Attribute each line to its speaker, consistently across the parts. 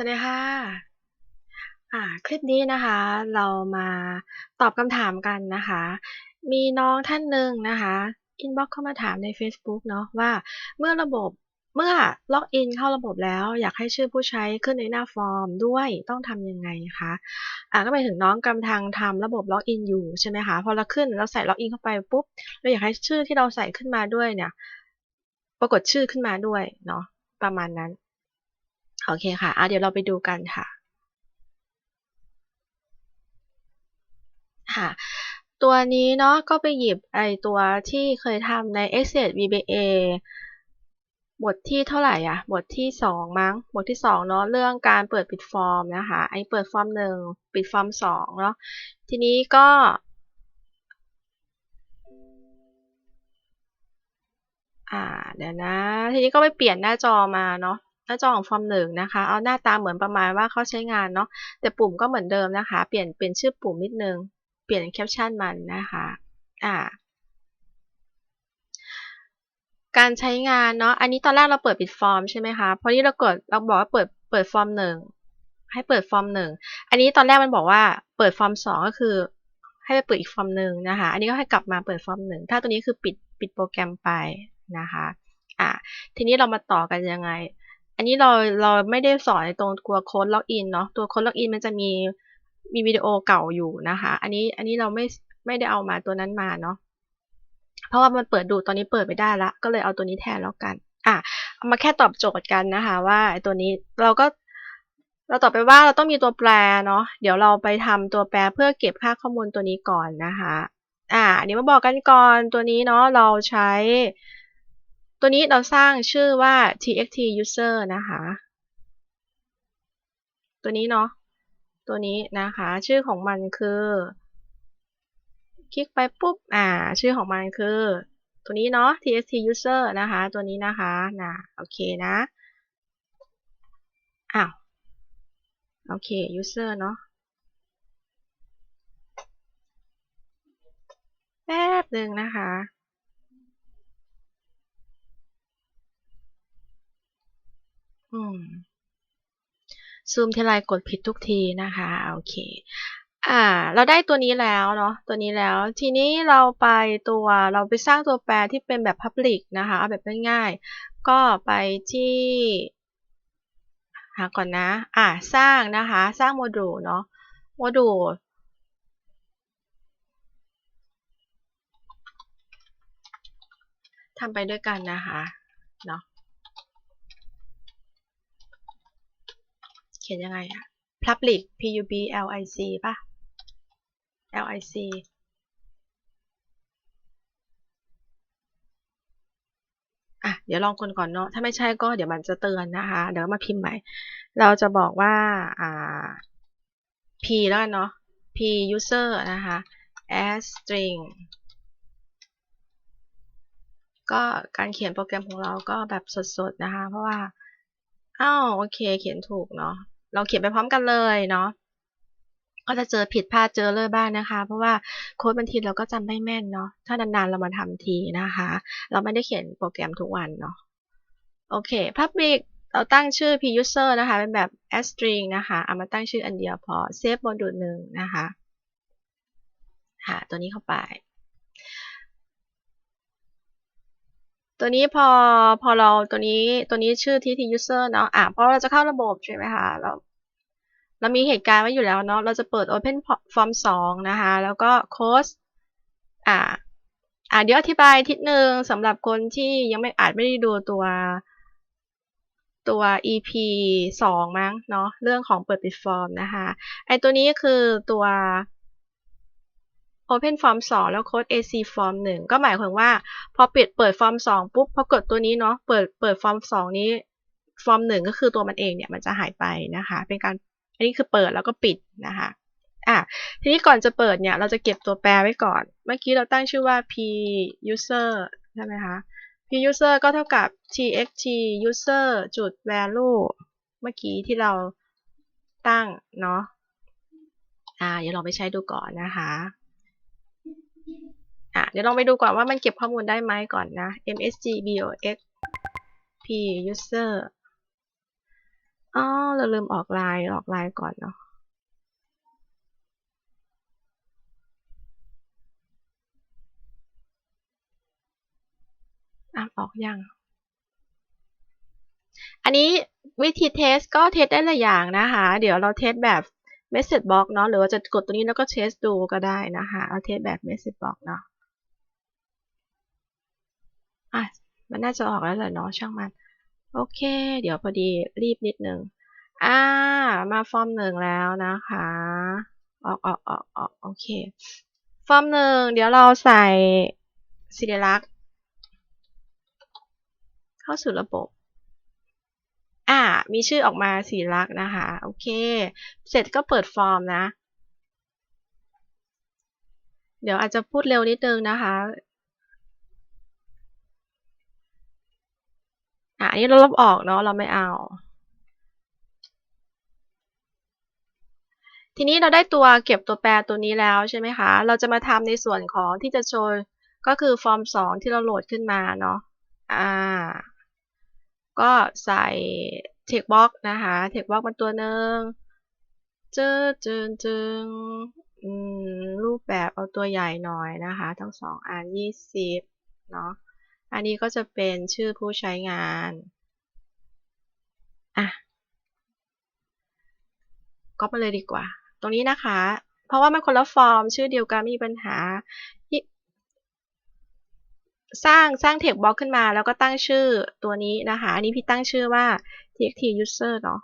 Speaker 1: สวัสดีค่ะ อ่า คลิปนี้นะคะ เรามาตอบคำถามกันนะคะ มีน้องท่านหนึ่งนะคะอินบ็อกเข้ามาถามใน Facebook เนาะว่าเมื่อระบบเมื่อล็อกอินเข้าระบบแล้ว อยากให้ชื่อผู้ใช้ขึ้นในหน้าฟอร์มด้วยต้องทำยังไงคะอ่าก็หมายถึงน้องกำลังทำระบบล็อกอินอยู่ใช่ไหมคะพอเราขึ้นเราใส่ล็อกอินเข้าไปปุ๊บเราอยากให้ชื่อที่เราใส่ขึ้นมาด้วยเนี่ย ปรากฏชื่อขึ้นมาด้วยเนาะประมาณนั้น โอเคค่ะอะเดี๋ยวเราไปดูกันค่ะ ค่ะตัวนี้เนาะก็ไปหยิบไอตัวที่เคยทำใน Access VBA บทที่เท่าไหร่อะ บทที่สองมั้ง บทที่สองเนาะเรื่องการเปิดปิดฟอร์มนะคะไอเปิดฟอร์มหนึ่งปิดฟอร์มสองเนาะทีนี้ก็ อ่าเดี๋ยวนะ ทีนี้ก็ไปเปลี่ยนหน้าจอมาเนาะ หน้าจอของฟอร์มหนึ่งนะคะ เอาหน้าตาเหมือนประมาณว่าเขาใช้งานเนาะ แต่ปุ่มก็เหมือนเดิมนะคะ เปลี่ยนเป็นชื่อปุ่มนิดนึง เปลี่ยนแคปชั่นมันนะคะ อ่า การใช้งานเนาะ อันนี้ตอนแรกเราเปิดปิดฟอร์มใช่ไหมคะ พอที่เรากดเราบอกว่าเปิดเปิดฟอร์มหนึ่ง ให้เปิดฟอร์มหนึ่ง อันนี้ตอนแรกมันบอกว่าเปิดฟอร์มสองก็คือ ให้ไปเปิดอีกฟอร์มหนึ่งนะคะ อันนี้ก็ให้กลับมาเปิดฟอร์มหนึ่ง ถ้าตัวนี้คือปิดปิดโปรแกรมไปนะคะ อ่าทีนี้เรามาต่อกันยังไง อันนี้เราเราไม่ได้สอนในตรงตัวโค้ดล็อกอินเนาะตัวโค้ดล็อกอินมันจะมีมีวิดีโอเก่าอยู่นะคะ อันนี้อันนี้เราไม่ไม่ได้เอามาตัวนั้นมาเนาะเพราะว่ามันเปิดดูตอนนี้เปิดไม่ได้ละก็เลยเอาตัวนี้แทนแล้วกันอะเอามาแค่ตอบโจทย์กันนะคะ ว่าตัวนี้เราก็เราตอบไปว่าเราต้องมีตัวแปรเนาะเดี๋ยวเราไปทำตัวแปรเพื่อเก็บค่าข้อมูลตัวนี้ก่อนนะคะ อ่าเดี๋ยวมาบอกกันก่อนตัวนี้เนาะเราใช้ ตัวนี้เราสร้างชื่อว่า txt user นะคะ ตัวนี้เนาะ ตัวนี้นะคะ ชื่อของมันคือ คลิกไปปุ๊บ อ่า ชื่อของมันคือ ตัวนี้เนาะ txt user นะคะ ตัวนี้นะคะ นะโอเคนะ อ้าว โอเค user เนาะแป๊บหนึ่งนะคะ อืม ซูมทีไรกดผิดทุกทีนะคะ โอเค อ่า เราได้ตัวนี้แล้วเนาะ ตัวนี้แล้ว ทีนี้เราไปตัว เราไปสร้างตัวแปรที่เป็นแบบ Public นะคะ เอาแบบง่ายๆ ก็ไปที่ หาก่อนนะ อ่า สร้างนะคะ สร้างโมดูลเนาะ โมดูลทำไปด้วยกันนะคะ เนาะ เขียนยังไงอะ public p u b l i c ป่ะ l i c อะ เดี๋ยวลองคนก่อนเนาะ ถ้าไม่ใช่ก็เดี๋ยวมันจะเตือนนะคะ เดี๋ยวมาพิมพ์ใหม่ เราจะบอกว่า อ่า p แล้วกันเนาะ p user นะคะ as string ก็การเขียนโปรแกรมของเราก็แบบสดๆนะคะ เพราะว่า อ้าว โอเค เขียนถูกเนาะ เราเขียนไปพร้อมกันเลยเนาะก็จะเจอผิดพลาดเจอเลยบ้างนะคะ เพราะว่าโค้ดบางทีเราก็จำไม่แม่นเนาะถ้านานๆเรามาทำทีนะคะ เราไม่ได้เขียนโปรแกรมทุกวันเนาะโอเค public เราตั้งชื่อ p user นะคะ เป็นแบบ as string นะคะเอามาตั้งชื่ออันเดียวพอ save โมดูลหนึ่งนะคะหาตัวนี้เข้าไป ตัวนี้พอพอเราตัวนี้ตัวนี้ชื่อที่ t user เนาะอะเพราะเราจะเข้าระบบใช่ไหมคะเราเรามีเหตุการณ์ไว้อยู่แล้วเนาะเราจะเปิด Open Form 2 นะคะ แล้วก็ Close อ่าอ่าเดี๋ยวอธิบายทิศหนึ่งสำหรับคนที่ยังไม่อาจไม่ได้ดูตัวตัว EP 2 มั้งเนาะเรื่องของเปิดปิดฟอร์มนะคะไอตัวนี้คือตัว Open Form 2 แล้ว Code AC Form 1 ก็หมายความว่า พอปิดเปิดฟอร์ม2ปุ๊บ พอกดตัวนี้เนาะ เปิดเปิดฟอร์ม2นี้ฟอร์ม1ก็คือตัวมันเองเนี่ย มันจะหายไปนะคะ เป็นการ อันนี้คือเปิดแล้วก็ปิดนะคะ อะ ทีนี้ก่อนจะเปิดเนี่ย เราจะเก็บตัวแปรไว้ก่อน เมื่อกี้เราตั้งชื่อว่า p user ใช่ไหมคะ p user ก็เท่ากับ txt user จุด value เมื่อกี้ที่เราตั้งเนาะ อ่า เดี๋ยวลองไปใช้ดูก่อนนะคะ อะเดี๋ยวลองไปดูก่อนว่ามันเก็บข้อมูลได้ไหมก่อนนะ msg box p user อ๋อเราลืมออกไลน์ออกไลน์ก่อนเนาะอะออกยัง อันนี้วิธีเทสก็เทสได้หลายอย่างนะคะ เดี๋ยวเราเทสแบบ message box เนาะหรือว่าจะกดตัวนี้แล้วก็เทสดูก็ได้นะคะ เอาเทสแบบ message box เนาะ อะมันน่าจะออกแล้วแหละเนาะช่างมัน โอเค เดี๋ยวพอดีรีบนิดนึงอ่า มาฟอร์มหนึ่งแล้วนะคะ ออกออกออกออกโอเค ฟอร์มหนึ่งเดี๋ยวเราใส่สิริลักษ์เข้าสู่ระบบ อ่า มีชื่อออกมาสิริลักษ์นะคะ โอเค เสร็จก็เปิดฟอร์มนะ เดี๋ยวอาจจะพูดเร็วนิดนึงนะคะ อะอันนี้เราลบออกเนาะเราไม่เอา ทีนี้เราได้ตัวเก็บตัวแปรตัวนี้แล้วใช่ไหมคะ เราจะมาทำในส่วนของที่จะโชว์ก็คือฟอร์ม 2 ที่เราโหลดขึ้นมาเนาะอ่าก็ใส่ text box นะคะ text box มาตัวหนึ่งจึ๊ดจึงจึงอืมรูปแบบเอาตัวใหญ่หน่อยนะคะ ทั้งสองอัน20เนาะ อันนี้ก็จะเป็นชื่อผู้ใช้งานอะก็มาเลยดีกว่า ตรงนี้นะคะ เพราะว่ามันคนละฟอร์ม ชื่อเดียวกันไม่มีปัญหา สร้างสร้าง text box ขึ้นมา แล้วก็ตั้งชื่อตัวนี้นะคะ อันนี้พี่ตั้งชื่อว่า txt user เนาะ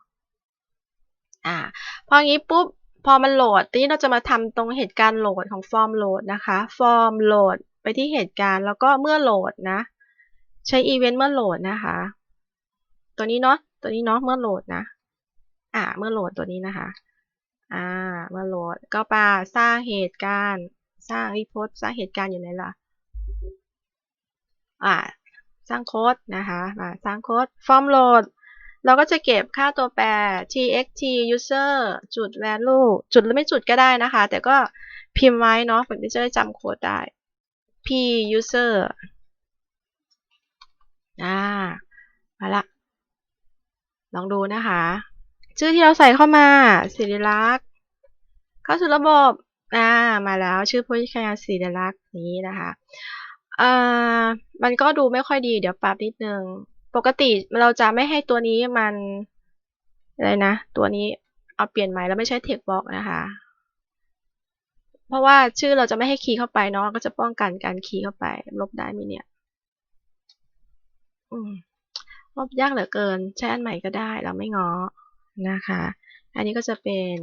Speaker 1: อ่า พออย่างนี้ปุ๊บ พอมันโหลด ทีนี้เราจะมาทำตรงเหตุการณ์โหลดของฟอร์มโหลดนะคะ ฟอร์มโหลดไปที่เหตุการณ์ แล้วก็เมื่อโหลดนะ ใช้อีเวนต์เมื่อโหลดนะคะ ตัวนี้เนาะ ตัวนี้เนาะ เมื่อโหลดนะ อ่า เมื่อโหลดตัวนี้นะคะ อ่า เมื่อโหลด ก็ปาสร้างเหตุการณ์ สร้างรีโพสสร้างเหตุการณ์อยู่ไหนล่ะ อ่า สร้างโค้ดนะคะ มาสร้างโค้ด ฟอร์มโหลด เราก็จะเก็บค่าตัวแปร txt user จุด value จุดหรือไม่จุดก็ได้นะคะ แต่ก็พิมพ์ไว้เนาะเพื่อที่จะได้จำโค้ดได้ p user อ่ามาละ ลองดูนะคะ ชื่อที่เราใส่เข้ามาศิริลักษ์เข้าสู่ระบบอ่ามาแล้วชื่อผู้ใช้งานศิริลักษ์นี้นะคะอ่ามันก็ดูไม่ค่อยดีเดี๋ยวปรับนิดนึง ปกติเราจะไม่ให้ตัวนี้มันอะไรนะ ตัวนี้เอาเปลี่ยนใหม่แล้วไม่ใช่ text box นะคะ เพราะว่าชื่อเราจะไม่ให้คีย์เข้าไปเนาะก็จะป้องกันการคีย์เข้าไปลบได้ไหมเนี่ย ลบยากเหลือเกิน ใช้อันใหม่ก็ได้เราไม่ง้อนะคะ อันนี้ก็จะเป็น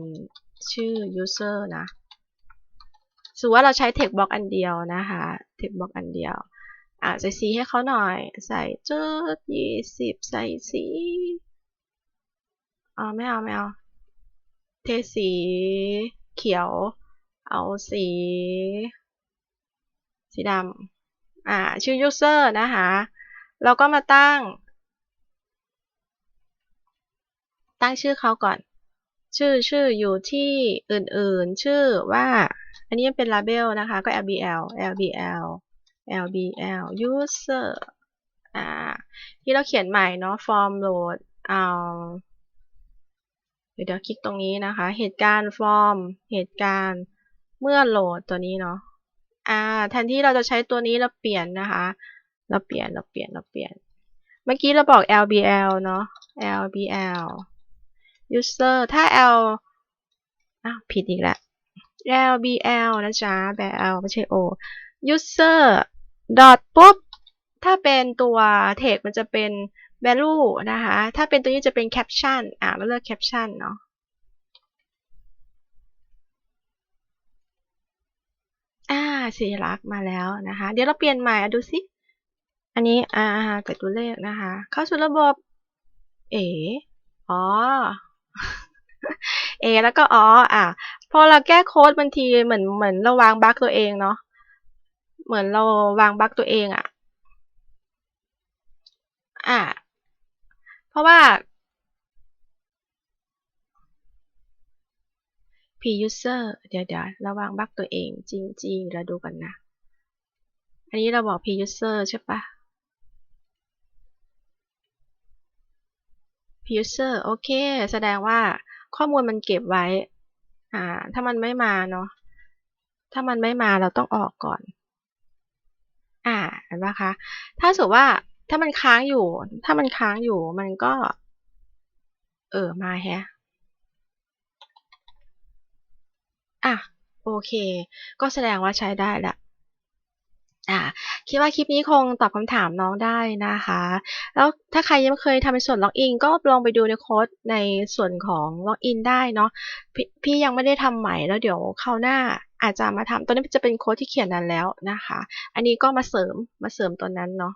Speaker 1: ชื่อ user นะสมมติว่าเราใช้ text box อันเดียวนะคะ text box อันเดียว อ่าใส่สีให้เขาหน่อย ใส่จุดยี่สิบใส่สีอ๋อไม่เอาไม่เอา เทสีเขียว เอาสี สีดำอ่า ชื่อ user นะคะ เราก็มาตั้ง ตั้งชื่อเขาก่อน ชื่อชื่ออยู่ที่อื่นๆ ชื่อว่า อันนี้เป็น label นะคะ ก็ lbl lbl lbl user อ่า ที่เราเขียนใหม่เนาะ form load เอาเดี๋ยวคลิกตรงนี้นะคะ เหตุการณ์ form เหตุการณ์เมื่อโหลดตัวนี้เนาะ อ่า แทนที่เราจะใช้ตัวนี้เราเปลี่ยนนะคะ เราเปลี่ยนเราเปลี่ยนเราเปลี่ยน เมื่อกี้เราบอก lbl เนาะ lbl user ถ้า l อ้าวผิดอีกแล้ว lbl นะจ๊ะ bl ไม่ใช่ o user dot ปุ๊บ ถ้าเป็นตัว text มันจะเป็น value นะคะ ถ้าเป็นตัวนี้จะเป็น caption อ่าเราเลือก caption เนาะอ่าสีลักษณ์มาแล้วนะคะ เดี๋ยวเราเปลี่ยนใหม่ดูสิ อันนี้อ่าแต่ตัวเลขนะคะ เข้าสู่ระบบ เอ อ๋อ เอ แล้วก็อ๋ออะ พอเราแก้โค้ดบางทีเหมือนเหมือนเราวางบั๊กตัวเองเนาะ เหมือนเราวางบั๊กตัวเองอะ่ะอะ เพราะว่า p user เดี๋ยวเดี๋ยวระวางบั๊กตัวเองจริงๆเราดูกันนะ อันนี้เราบอก p user ใช่ปะ user โอเค แสดงว่าข้อมูลมันเก็บไว้ อ่า ถ้ามันไม่มาเนาะ ถ้ามันไม่มาเราต้องออกก่อน อ่าเห็นไหมคะ ถ้าสมมติว่าถ้ามันค้างอยู่ ถ้ามันค้างอยู่มันก็ เออ มาแฮะ อะ โอเค ก็แสดงว่าใช้ได้ล้วอ่า คิดว่าคลิปนี้คงตอบคำถามน้องได้นะคะ แล้วถ้าใครยังไม่เคยทำเป็นส่วนล็อกอินก็ลองไปดูในโค้ดในส่วนของล็อกอินได้เนาะพพี่ยังไม่ได้ทำใหม่แล้วเดี๋ยวคราวหน้าอาจจะมาทำตัวนี้จะเป็นโค้ดที่เขียนนั้นแล้วนะคะ อันนี้ก็มาเสริมมาเสริมตัวนั้นเนาะ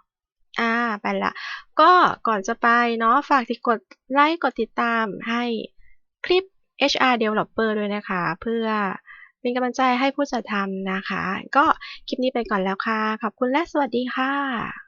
Speaker 1: อ่าไปละ ก็ก่อนจะไปเนาะฝากติดกดไลค์กดติดตามให้คลิป HR Developer ด้วยนะคะ เพื่อ เป็นกำลังใจให้ผู้จัดทำนะคะ ก็คลิปนี้ไปก่อนแล้วค่ะ ขอบคุณและสวัสดีค่ะ